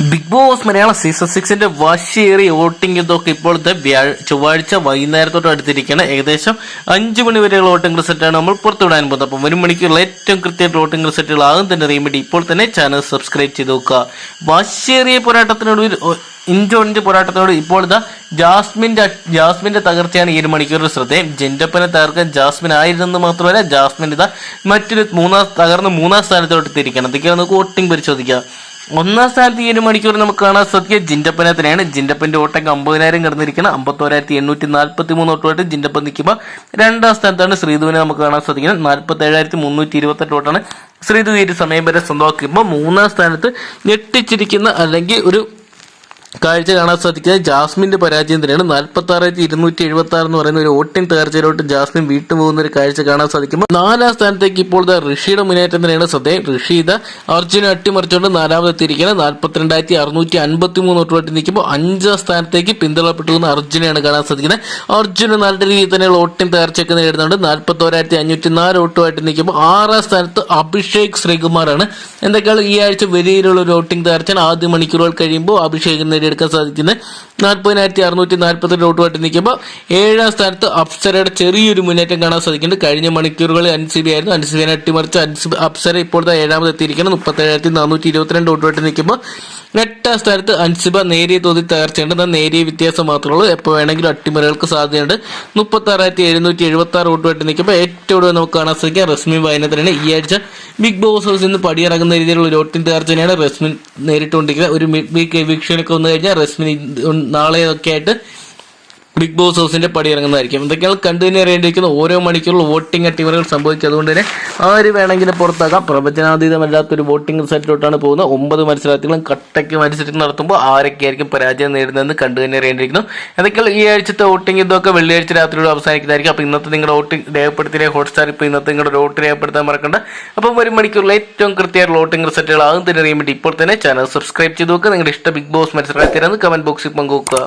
Big Boss Malayalam season സിക്സിന്റെ വാശിയേറിയ voting ഇതൊക്കെ ഇപ്പോഴത്തെ ചൊവ്വാഴ്ച വൈകുന്നേരത്തോട്ട് അടുത്തിരിക്കുകയാണ് ഏകദേശം അഞ്ചു മണി വരെയുള്ള വോട്ടിംഗ് റിസൾട്ടാണ് നമ്മൾ പുറത്തുവിടാൻ പോകുന്നത്. അപ്പം ഒരു മണിക്കുള്ള ഏറ്റവും കൃത്യമായിട്ട് വോട്ടിംഗ് റിസൾട്ടുകൾ ആകും തന്നെ അറിയാൻ വേണ്ടി ഇപ്പോൾ തന്നെ ചാനൽ സബ്സ്ക്രൈബ് ചെയ്ത് നോക്കുക. വാശിയേറിയ പോരാട്ടത്തിനൊടുവിൽ ഇഞ്ചോടിഞ്ച് പോരാട്ടത്തോട് ഇപ്പോഴത്തെ ജാസ്മിന്റെ ജാസ്മിന്റെ തകർച്ചയാണ് ഈ ഒരു മണിക്കൂറിൽ ശ്രദ്ധേയം ജെൻഡപ്പനെ തകർക്കാൻ ജാസ്മിൻ ആയിരുന്നെന്ന് മാത്രമല്ല ജാസ്മിൻ ഇതാ മറ്റൊരു മൂന്നാം തകർന്ന് മൂന്നാം സ്ഥാനത്തോട്ട് എത്തിയിരിക്കണം അതൊക്കെയാണ് നമുക്ക് വോട്ടിംഗ് പരിശോധിക്കാം. ഒന്നാം സ്ഥാനത്ത് ഈ ഒരു മണിക്കൂർ നമുക്ക് കാണാൻ സാധിക്കുക. ജിൻഡപ്പനെ തന്നെയാണ് ജിൻഡപ്പന്റെ ഓട്ടം അമ്പതിനായിരം കടന്നിരിക്കണം അമ്പത്തോരായിരത്തി എണ്ണൂറ്റി നാൽപ്പത്തി മൂന്ന് ഓട്ടമായിട്ട് ജിൻഡപ്പൻ നിൽക്കുമ്പോൾ രണ്ടാം സ്ഥാനത്താണ് ശ്രീധുവിനെ നമുക്ക് കാണാൻ സാധിക്കുന്നത്. നാൽപ്പത്തി ഏഴായിരത്തി മുന്നൂറ്റി ഇരുപത്തെട്ട് ഓട്ടാണ് ശ്രീധു ഈ ഒരു സമയം വരെ സ്വന്തമാക്കുമ്പോൾ മൂന്നാം സ്ഥാനത്ത് ഞെട്ടിച്ചിരിക്കുന്ന അല്ലെങ്കിൽ ഒരു കാഴ്ച കാണാൻ സാധിക്കുക. ജാസ്മിന്റെ പരാജയം തന്നെയാണ്. നാൽപ്പത്തി ആറായിരത്തി ഇരുന്നൂറ്റി എഴുപത്തി ആറ് എന്ന് പറയുന്ന ഒരു ഓട്ടിൻ തകർച്ചയിലോട്ട് ജാസ്മിൻ വീട്ടു പോകുന്ന ഒരു കാഴ്ച കാണാൻ സാധിക്കുമ്പോൾ നാലാം സ്ഥാനത്തേക്ക് ഇപ്പോൾ ഋഷിയുടെ മുന്നേറ്റം തന്നെയാണ് ശ്രദ്ധേയം. ഋഷി ഇത അർജുന അട്ടിമറിച്ചുകൊണ്ട് നാലാമതെത്തിയിരിക്കുന്നത് നാൽപ്പത്തിരണ്ടായിരത്തി അറുന്നൂറ്റി അൻപത്തി മൂന്ന് വോട്ടുമായിട്ട് നിൽക്കുമ്പോൾ അഞ്ചാം സ്ഥാനത്തേക്ക് പിന്തള്ളപ്പെട്ടു പോകുന്ന അർജുനെയാണ് കാണാൻ സാധിക്കുന്നത്. അർജുന നല്ല രീതിയിൽ തന്നെയുള്ള ഓട്ടിൻ തകർച്ചയൊക്കെ നേടുന്നുണ്ട് നാൽപ്പത്തി ഓരായിരത്തി അഞ്ഞൂറ്റി നാല് ഓട്ടുമായിട്ട് നിൽക്കുമ്പോൾ ആറാം സ്ഥാനത്ത് അഭിഷേക് ശ്രീകുമാറാണ്. എന്തൊക്കെയാണ് ഈ ആഴ്ച വലിയ ഒരു ഓട്ടിംഗ് തകർച്ചയാണ്? ആദ്യ മണിക്കൂറുകൾ കഴിയുമ്പോൾ അഭിഷേകിന് നേടിയെടുക്കാൻ സാധിക്കുന്നത് നാൽപ്പതിനായിരത്തി അറുന്നൂറ്റി നാൽപ്പത്തെട്ട് വോട്ടുമായിട്ട് നിൽക്കുമ്പോൾ ഏഴാം സ്ഥാനത്ത് അപ്സരയുടെ ചെറിയൊരു മുന്നേറ്റം കാണാൻ സാധിക്കുന്നുണ്ട്. കഴിഞ്ഞ മണിക്കൂറുകളിൽ അൻസിബി ആയിരുന്നു. അൻസിബിനെ അട്ടിമറിച്ച് അൻസിബി അപ്സര ഇപ്പോഴത്തെ ഏഴാമത് എത്തിയിരിക്കുന്നത് മുപ്പത്തേഴായിരത്തി നാനൂറ്റി ഇരുപത്തിരണ്ട് വോട്ടുമായിട്ട് നിൽക്കുമ്പോൾ എട്ടാം സ്ഥാനത്ത് അൻസിബ നേരിയ തോതിൽ തകർച്ചയുണ്ട്. എന്നാൽ നേരിയ വ്യത്യാസം മാത്രമേ ഉള്ളൂ. എപ്പോൾ വേണമെങ്കിലും അട്ടിമറികൾക്ക് സാധ്യതയുണ്ട്. മുപ്പത്തി ആറായിരത്തി എഴുന്നൂറ്റി എഴുപത്തി ആറ് വോട്ടുമായിട്ട് നിൽക്കുമ്പോൾ ഏറ്റവും കൂടുതൽ നമുക്ക് കാണാൻ സാധിക്കുക റസ്മി വായനത്തിനാണ് ഈ ആഴ്ച ബിഗ് ബോസ് ഹൗസിൽ നിന്ന് പടിയിറങ്ങുന്ന രീതിയിലുള്ള ഒരു ഓട്ടിൻ തകർച്ചയാണ് റസ്മിൻ നേരിട്ടുകൊണ്ടിരിക്കുന്നത്. ഒരു മിഡ് വീക്ക് എവിക്ഷനൊക്കെ വന്നു കഴിഞ്ഞാൽ റസ്മിൻ നാളെയൊക്കെ ആയിട്ട് ബിഗ് ബോസ് ഹൗസിന്റെ പടി ഇറങ്ങുന്നതായിരിക്കും. ഇതൊക്കെയാണ് കണ്ടു തന്നെ ഓരോ മണിക്കൂറിൽ വോട്ടിംഗ് അട്ടിമറികൾ സംഭവിച്ചതുകൊണ്ട് തന്നെ ആര് വേണമെങ്കിലും പുറത്താക്കാം പ്രവചനാതീതമല്ലാത്തൊരു വോട്ടിംഗ് റിസൾട്ടിലോട്ടാണ് പോകുന്നത്. ഒമ്പത് മത്സരാർത്ഥികളും കട്ടയ്ക്ക് മത്സരം നടത്തുമ്പോൾ ആരൊക്കെയായിരിക്കും പരാജയം നേടുന്നതെന്ന് കണ്ടു തന്നെ അറിയേണ്ടിയിരിക്കുന്നു. എന്തൊക്കെയാണ് ഈ ആഴ്ചത്തെ വോട്ടിംഗ് ഇതൊക്കെ വെള്ളിയാഴ്ച രാത്രിയോട് അവസാനിക്കുന്നതായിരിക്കും. അപ്പോൾ ഇന്നത്തെ നിങ്ങളുടെ വോട്ടിംഗ് രേഖപ്പെടുത്തിയ ഹോട്ട്സ്റ്റാർ ഇപ്പോൾ ഇന്നത്തെ നിങ്ങളുടെ വോട്ട് രേഖപ്പെടുത്താൻ മറക്കണ്ട. അപ്പം ഒരു മണിക്കൂറിൽ ഏറ്റവും കൃത്യമായിട്ടുള്ള വോട്ടിംഗ് റിസൾട്ടുകൾ ആകും. തന്നെ അറിയാൻ വേണ്ടി ഇപ്പോൾ തന്നെ ചാനൽ സബ്സ്ക്രൈബ് ചെയ്ത് നോക്കുക. നിങ്ങളുടെ ഇഷ്ട ബിഗ് ബോസ് മത്സരാർത്ഥിയാണെന്ന് കമന്റ് ബോക്സിൽ പങ്കുവെക്കുക.